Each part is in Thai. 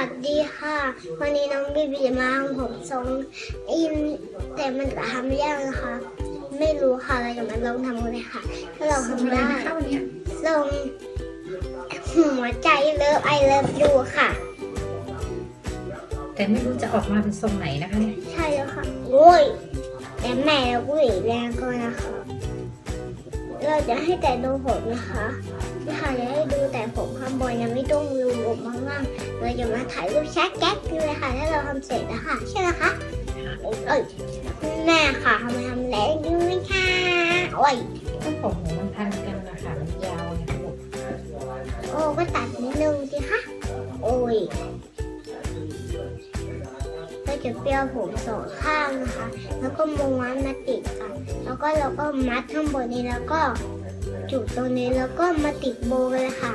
วัสดีค่ะ วันนี้น้องบีบีมาของผมทรงอินแต่มันจะทำยากนะคะ ไม่รู้ค่ะเราจะมาลองทำกันเลยค่ะ ถ้าเราทำทำอะไรได้นะคะวันเนี้ยทรงหัวใจเลิฟไอเลิฟยูค่ะ แต่ไม่รู้จะออกมาเป็นทรงไหนนะคะเนี่ยใช่แล้วค่ะโอ้ยแต่แม่เราผู้หญิงแรงก็นะคะ เราจะให้แต่ดูผมนะคะพี่ค่ะจะให้ดูแต่ผมข้างบนยังไม่ต้องดูผมข้างล่างเราจะมาถ่ายรูปแชทแก๊กเลยค่ะถ้าเราทำเสร็จแล้วค่ะใช่ไหมคะเอ้ยแม่ค่ะทำไมทำแรงดูไหมคะโอ้ย จะเปรี้ยวผมสองข้างนะคะ แล้วก็ม้วนมาติดกัน แล้วก็เราก็มัดข้างบนนี้แล้วก็จุดตรงนี้แล้วก็มาติดโบเลยค่ะ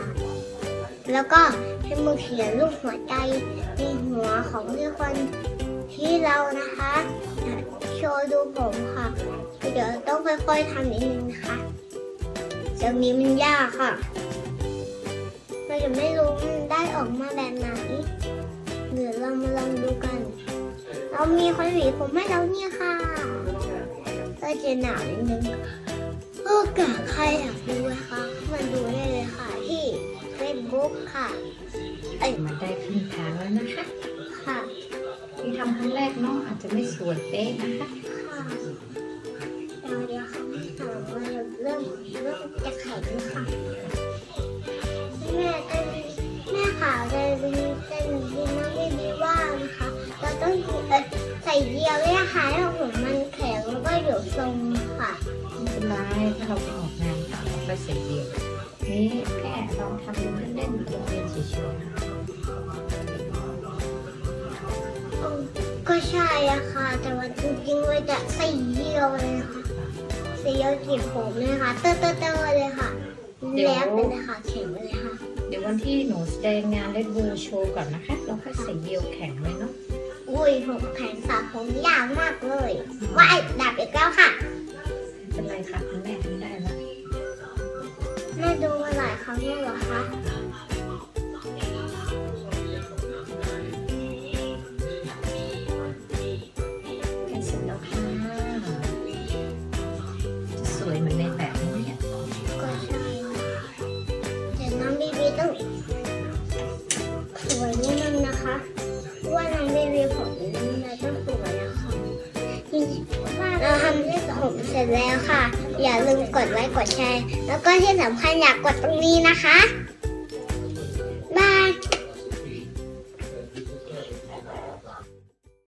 แล้วก็ให้มือเขียนรูปหัวใจในหัวของที่คนที่เรานะคะโชว์ดูผมค่ะ เดี๋ยวต้องค่อยๆทำนิดนึงนะคะเดี๋ยวนี้มันยากค่ะ เราจะไม่รู้มันได้ออกมา มีคนหวีผมให้เราเนี่ยค่ะก็จะหนาวนิดนึงโอ้กะใครอยากดูนะคะมาดูได้เลยค่ะที่ Facebook ค่ะเอ้ยมาได้ครึ่งทางแล้วนะคะ ค่ะที่ทำครั้งแรกเนาะอาจจะไม่สวยเป๊ะนะคะค่ะเดี๋ยวเดี๋ยวค่ะถามว่าเริ่มเริ่มจะแข็งแล้วค่ะ เดียวเลยนะคะให้ผมมันแข็งแล้วก็เดี๋ยวทรงค่ะไม่เป็นไรถ้าเราไปออกงานต่างเราก็ใส่เดียวนี่แค่ลองทำดูเล่นๆโรงเรียนเฉยๆนะก็ใช่อะค่ะ แต่ว่าจริงๆเลยจะใส่เดียวเลยค่ะใส่เดียวจีบผมเลยค่ะ เตอร์เตอร์เตอร์เลยค่ะแล้วไปเลยค่ะแข็งเลยค่ะ เดี๋ยววันที่หนูแสดงงานเล่นบูโชว์ก่อนนะคะ เราค่อยใส่เดียวแข็งเลยเนาะ อุ้ยผมแข็งสระผมยาวมากเลย ว่ายดับอีกแล้วค่ะไม่เป็นไรค่ะคุณแม่ทำได้แล้วแม่ดูมาหลายครั้งแล้วเหรอคะใกล้เสร็จแล้วค่ะจะสวยเหมือนในแบบนี้เนี่ยก็ใช่แต่น้องบีบีต้องสวยนิดนึงนะคะเพราะว่าน้องบีบีผม ร็จแล้วค่ะ อย่าลืมกดไลค์กดแชร์ แล้วก็ที่สำคัญอยากกดตรงนี้นะคะ